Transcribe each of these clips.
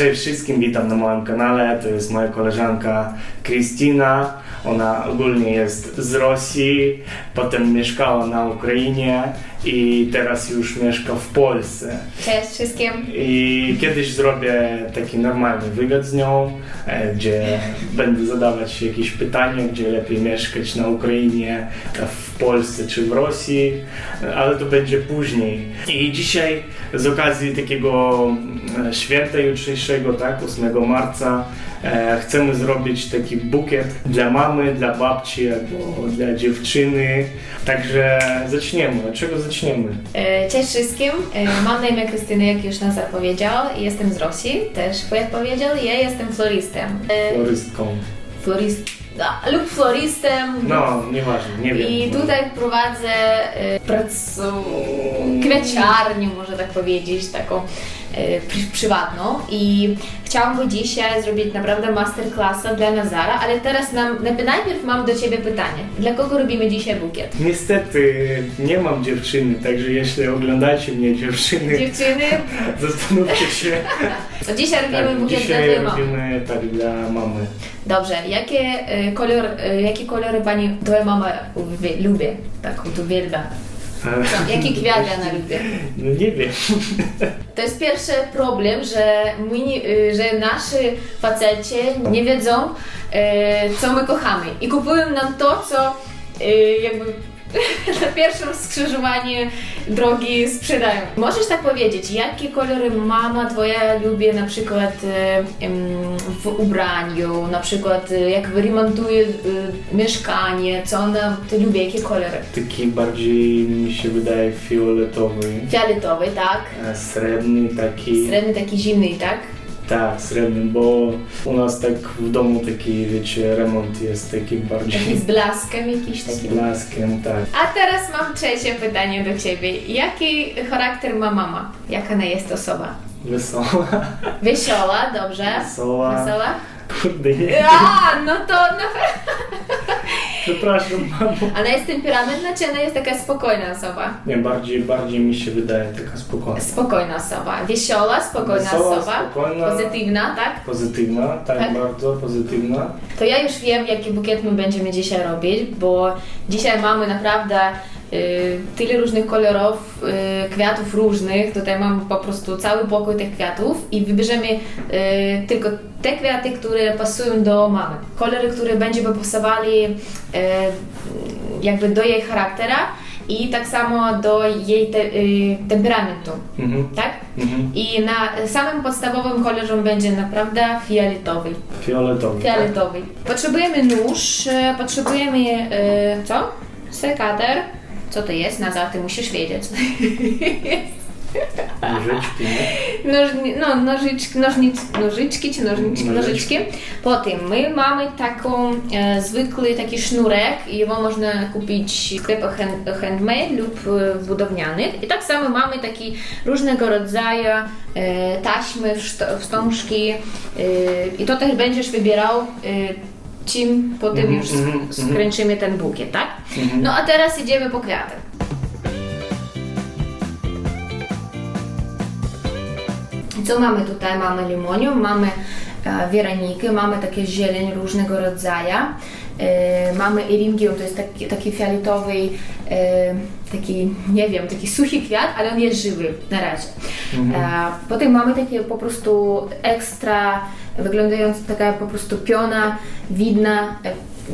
Cześć wszystkim, witam na moim kanale. To jest moja koleżanka Krystyna. Ona ogólnie jest z Rosji, potem mieszkała na Ukrainie i teraz już mieszka w Polsce. Cześć wszystkim. I kiedyś zrobię taki normalny wywiad z nią, e, gdzie będę zadawać jakieś pytania, gdzie lepiej mieszkać na Ukrainie, w Polsce czy w Rosji, ale to będzie później. I dzisiaj z okazji takiego e, święta jutrzejszego, tak, 8 marca, e, chcemy zrobić taki bukiet dla mamy, dla babci albo dla dziewczyny. Także zaczniemy. Od czego zaczniemy? E, Cześć wszystkim. E, Mam na imię Krystyna, jak już Nazar powiedział. Jestem z Rosji, też jak powiedział. Ja jestem floristem. E, Florystką. Florist... a, lub floristem. No, nieważne, nie wiem. I tutaj prowadzę pracu... kwiaciarnię, można tak powiedzieć, taką prywatną. I chciałabym dzisiaj zrobić naprawdę masterclassa dla Nazara, ale teraz nam, najpierw mam do Ciebie pytanie. Dla kogo robimy dzisiaj bukiet? Niestety nie mam dziewczyny, także jeśli oglądacie mnie dziewczyny, Dziewczyny, zastanówcie się. to dzisiaj robimy Tak, bukiet dla dzisiaj Twojej mamy. robimy tak dla mamy. Dobrze, jakie, e, kolor, e, jakie kolory pani, twoja mama lubi? Tak, uwielbia. Co, Jaki kwiat ona lubi? No nie wiem. To jest pierwszy problem, że, my nie, e, że nasi faceci nie wiedzą, e, co my kochamy i kupują nam to, co e, jakby na pierwszym skrzyżowaniu drogi sprzedają. Możesz tak powiedzieć, jakie kolory mama twoja lubi na przykład e, em, w ubraniu, na przykład e, jak wyremontuje e, mieszkanie, co ona ty lubi, jakie kolory? Taki bardziej mi się wydaje fioletowy, Fioletowy, tak? a srebrny taki. Srebrny taki zimny, tak? Tak, srebrny, bo u nas tak w domu taki, wiecie, remont jest taki Taki bardziej z blaskiem jakiś z taki. blaskiem, tak. A teraz mam trzecie pytanie do Ciebie. Jaki charakter ma mama? Jak ona jest osoba? Wesoła, Wesoła, dobrze? wesoła. Wesoła? Kurde, nie. A, no to na Przepraszam, mamo. Ona jest temperamentna, czy ona jest taka spokojna osoba? Nie, bardziej, bardziej mi się wydaje taka spokojna. Spokojna osoba. Wesoła, spokojna Wesoła, osoba. spokojna. Pozytywna, tak? Pozytywna, tak, Tak? bardzo pozytywna. To ja już wiem, jaki bukiet my będziemy dzisiaj robić, bo dzisiaj mamy naprawdę tyle różnych kolorów, y, kwiatów różnych. Tutaj mam po prostu cały pokój tych kwiatów i wybierzemy y, tylko te kwiaty, które pasują do mamy. Kolory, które będziemy pasowali y, jakby do jej charaktera i tak samo do jej te, y, temperamentu, Mhm. tak? Mhm. I na samym podstawowym kolorem będzie naprawdę fioletowy. Fioletowy. Fioletowy. Potrzebujemy nóż, potrzebujemy e, co? Sekater. Co to jest? Naza, ty musisz wiedzieć. Różyczki, nie? Nożni, no, nożyczki, nożnic, nożyczki czy nożniczki, Nożyczki. nożyczki. Potem my mamy taką e, zwykły taki sznurek i jego można kupić w sklepach hand, handmade lub e. I tak samo mamy taki różnego rodzaju e, taśmy, wstążki e, i to też będziesz wybierał e, czym potem Mhm, już mhm, sk- skręcimy ten bukiet, tak? Mhm. No a teraz idziemy po kwiaty. Co mamy tutaj? Mamy limonium, mamy e, weronikę, mamy takie zieleń różnego rodzaju. E, mamy eringium, to jest taki, taki fioletowy, e, taki, nie wiem, taki suchy kwiat, ale on jest żywy na razie. E, potem mamy takie po prostu ekstra, wyglądająca taka po prostu piona, widna,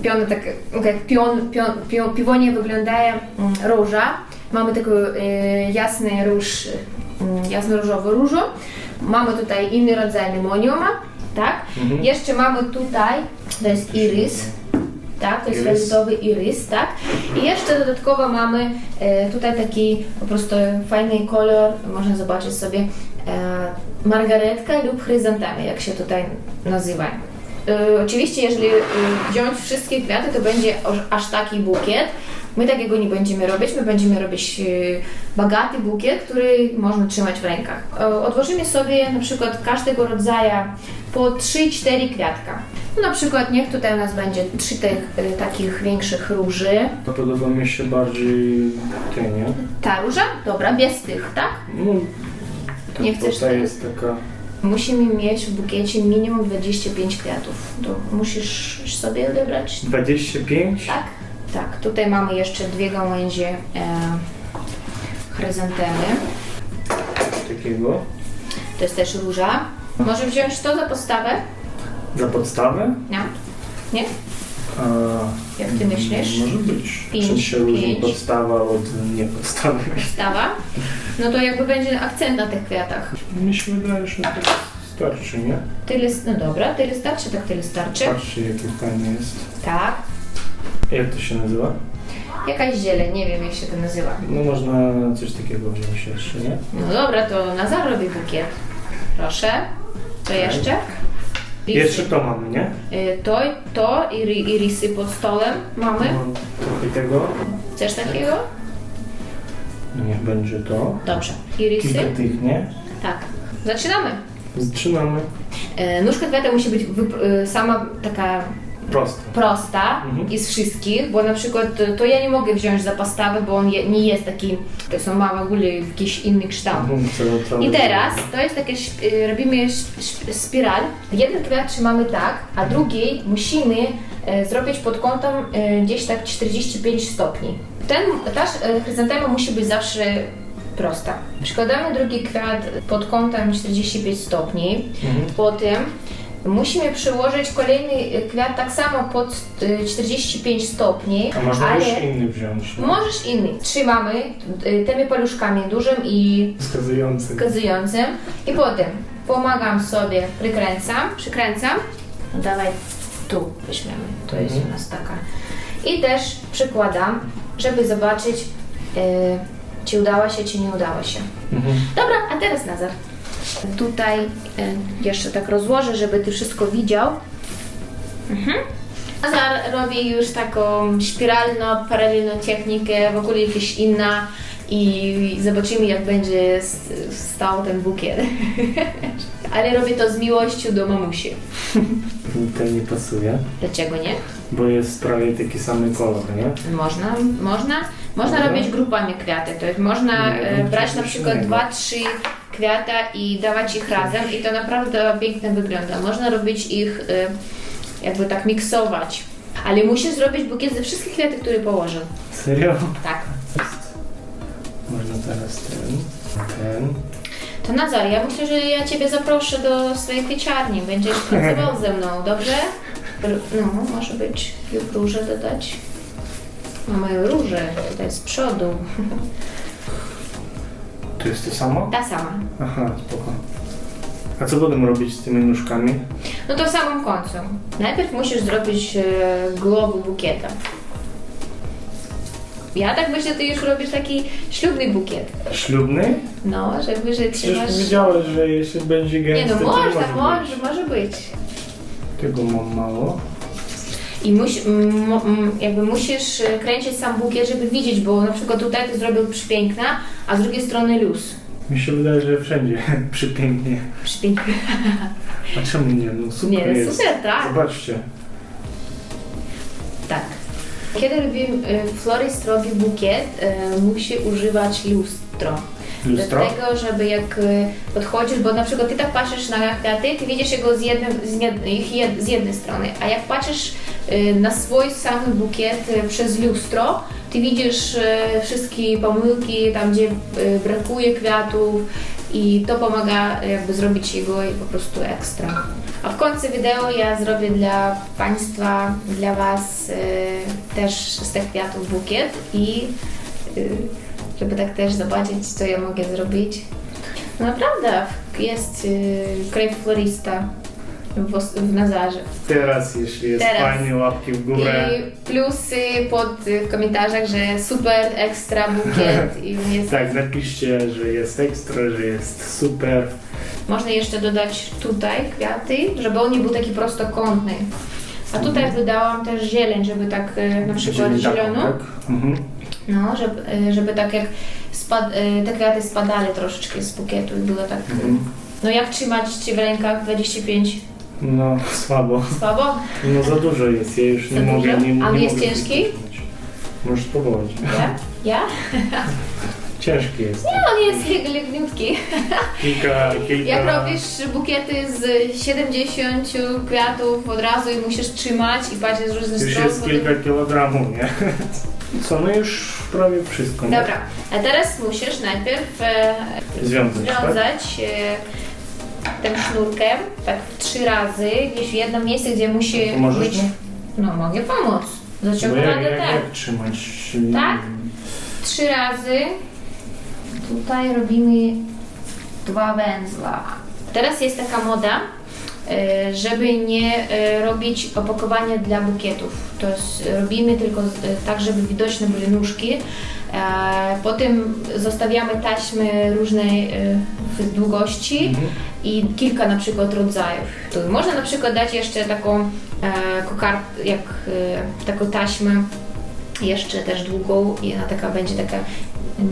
piona tak, jak pion, pion, pion, piwonie wygląda mm, róża. Mamy taką e, jasny róż, mm, jasno-różowy różu. Mamy tutaj inny rodzaj limoniuma, tak? Mhm. Jeszcze mamy tutaj, to jest irys, tak? To jest fioletowy irys, tak? I jeszcze dodatkowo mamy e, tutaj taki po prostu fajny kolor, można zobaczyć sobie, e, margaretka lub chryzantemy, jak się tutaj nazywają. E, oczywiście, jeżeli e, wziąć wszystkie kwiaty, to będzie aż, taki bukiet. My takiego nie będziemy robić, my będziemy robić e, bogaty bukiet, który można trzymać w rękach. Odłożymy sobie na przykład każdego rodzaju po 3-4 kwiatka. No, na przykład niech tutaj u nas będzie 3 tych takich większych róży. Podoba mi się bardziej te, nie? Ta róża? Dobra, bez tych, tak? No, tak, Nie chcesz Tutaj jest taka Musimy mieć w bukiecie minimum 25 kwiatów. To musisz sobie odebrać 25? Tak, tak. Tutaj mamy jeszcze dwie gałęzie e, chryzantemy. Takiego. To jest też róża. Może wziąć to za podstawę? Za podstawę? Nie? Nie? A, Jak ty myślisz? Może być. Pięć, Czym się różni pięć. podstawa od nie podstawy? Podstawa? No to jakby będzie akcent na tych kwiatach. Mi się wydaje, że to starczy, nie? Tyle, no dobra, tyle starczy, tak tyle starczy. Patrzcie, jakie fajne jest. Tak. Jak to się nazywa? Jakaś zieleń, nie wiem jak się to nazywa. No można coś takiego wziąć jeszcze, nie? No dobra, to Nazar robi bukiet. Proszę. To jeszcze? Risy. Jeszcze to mamy, nie? Y, To, to i, ry- i risy pod stołem mamy. Mam trochę tego. Chcesz takiego? Niech będzie to. Dobrze. Irisy? Kilka tych, nie? Tak. Zaczynamy. Zaczynamy. E, nóżka kwiata musi być wyp- e, sama taka Prosto. prosta Mhm. i z wszystkich, bo na przykład to ja nie mogę wziąć za podstawę, bo on je, nie jest taki, to są ma w ogóle jakiś inny kształt. Mhm, I teraz to jest takie, e, robimy spiral. Jeden kwiat trzymamy tak, a drugi musimy e, zrobić pod kątem e, gdzieś tak 45 stopni. Ten, ta chryzantema musi być zawsze prosta. Przykładamy drugi kwiat pod kątem 45 stopni. Mhm. Potem musimy przyłożyć kolejny kwiat tak samo pod e, 45 stopni, A można ale już inny wziąć. nie? możesz inny. Trzymamy e, tymi paluszkami dużym i Wskazujący. wskazującym i potem pomagam sobie, przykręcam, przykręcam. No dawaj tu weźmiemy, to jest Mhm. u nas taka. I też przykładam, żeby zobaczyć, e, czy udała się, czy nie udała się. Mhm. Dobra, a teraz Nazar. Tutaj e, jeszcze tak rozłożę, żeby ty wszystko widział. Mhm. Nazar robi już taką spiralną, paralelną technikę, w ogóle jakaś inna i zobaczymy jak będzie stał ten bukiet. Ale robię to z miłością do mamusi. To nie pasuje, Dlaczego nie? bo jest prawie taki sam kolor, nie? Można, można, można Dobra. robić grupami kwiaty, to jest można Nie, e, brać na przykład dwa, trzy kwiata i dawać ich razem i to naprawdę pięknie wygląda. Można robić ich e, jakby tak miksować, ale musisz zrobić bukiet ze wszystkich kwiatów, które położę. Serio? Tak. Można teraz ten, ten. To Nazar, ja myślę, że ja Ciebie zaproszę do swojej kwieciarni, będziesz pracował ze mną, dobrze? No, może być róże dodać. Mamy róże tutaj z przodu. To jest to samo? Ta sama. Aha, spoko. A co będę robić z tymi nóżkami? No to w samym końcu. Najpierw musisz zrobić e, głowę bukieta. Ja tak myślę, ty już robisz taki ślubny bukiet. Ślubny? No, żeby, że Przecież trzymasz... powiedziałeś, że jeśli będzie Nie gęsty, no, to można, może może, być. może być. Tego mam mało. I musi, jakby musisz e, kręcić sam bukiet, żeby widzieć, bo na przykład tutaj to zrobił przepiękna, a z drugiej strony luz. Mi się wydaje, że wszędzie przypięknie. Przepiękna. A czemu nie? No super Nie, no jest. super, tak. Zobaczcie. Tak. Kiedy robimy, e, florist robi bukiet, e, musi używać lustro. Lustro? Dlatego, żeby jak podchodzisz, bo na przykład ty tak patrzysz na kwiaty, ty widzisz jego z, jednym, z, jed, z jednej strony, a jak patrzysz na swój sam bukiet y, przez lustro, ty widzisz y, wszystkie pomyłki, tam gdzie y, brakuje kwiatów i to pomaga y, jakby zrobić jego po prostu ekstra. A w końcu wideo ja zrobię dla Państwa, dla Was y, też z tych kwiatów bukiet i y, żeby tak też zobaczyć, co ja mogę zrobić. Naprawdę, jest y, krew florista w, w Nazarze. Teraz, jeśli jest Teraz. fajnie, łapki w górę. I plusy pod y, w komentarzach, że super, ekstra bukiet i jest... Tak, napiszcie, że jest ekstra, że jest super. Można jeszcze dodać tutaj kwiaty, żeby on nie był taki prostokątny. A tutaj dodałam też zieleń, żeby tak y, na przykład Czyli taką, zieloną. tak? Mhm. No, żeby, y, żeby tak jak spad, y, te kwiaty spadały troszeczkę z bukietu i było tak... Mhm. No jak trzymać Ci w rękach 25? No, słabo. Słabo? No za dużo jest, ja już nie Za mogę. dużo? Nie, nie A on jest mogę ciężki? Możesz spróbować. Ja? Ja? Ciężki jest. No, on jest legniutki. Kilka, kilka... Jak robisz bukiety z 70 kwiatów od razu i musisz trzymać i patrzeć z różnych Już stron. jest kilka kilogramów, nie? Co, no już prawie wszystko, nie? Dobra, a teraz musisz najpierw e, Związać, tak? związać e, tym sznurkiem tak trzy razy, gdzieś w jedno miejsce, gdzie musi To możesz być... mi? No mogę pomóc. Bo Zaciągnę jak, jak, tak. jak trzymać? Tak? Trzy razy. Tutaj robimy dwa węzła. Teraz jest taka moda, e, żeby nie e, robić opakowania dla bukietów. To jest, robimy tylko z- e, tak, żeby widoczne były nóżki. E, Potem zostawiamy taśmy różnej e, w długości Mhm. I kilka na przykład rodzajów. Tu można na przykład dać jeszcze taką e, kokard, jak e, taką taśmę jeszcze też długą i ona taka będzie taka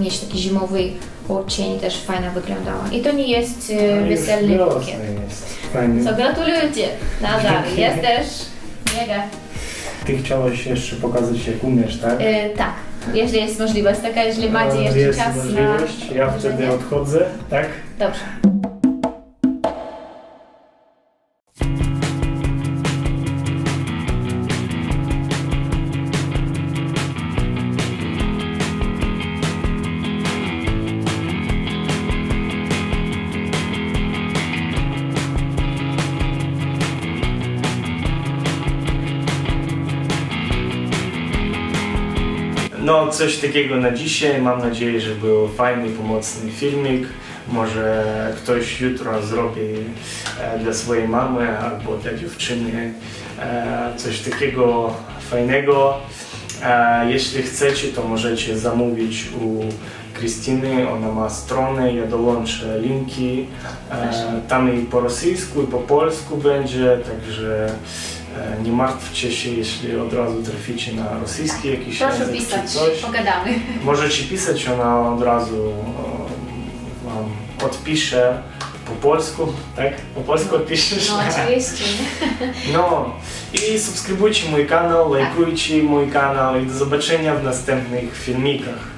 mieć taki zimowy odcień też fajna wyglądała. I to nie jest e, już weselny bukiet. Co gratuluję Ci, Nazar, Dzięki. jest też mega. Ty chciałaś jeszcze pokazać jak umiesz, tak? E, tak, jeżeli jest możliwość taka, jeżeli macie E, jeszcze jest czas możliwość. na Ja wtedy odchodzę, tak? Dobrze. Coś takiego na dzisiaj. Mam nadzieję, że był fajny, pomocny filmik. Może ktoś jutro zrobi e, dla swojej mamy albo dla dziewczyny e, coś takiego fajnego. E, jeśli chcecie, to możecie zamówić u Krystyny. Ona ma stronę, ja dołączę linki. Tam i po rosyjsku, i po polsku będzie, także nie martwcie się, jeśli od razu traficie na rosyjski jakiś Proszę język pisać, czy coś. pogadamy. Możecie pisać, ona od razu e, Wam odpisze po polsku, tak? Po polsku odpiszesz? No oczywiście. No i subskrybujcie mój kanał, lajkujcie mój kanał i do zobaczenia w następnych filmikach.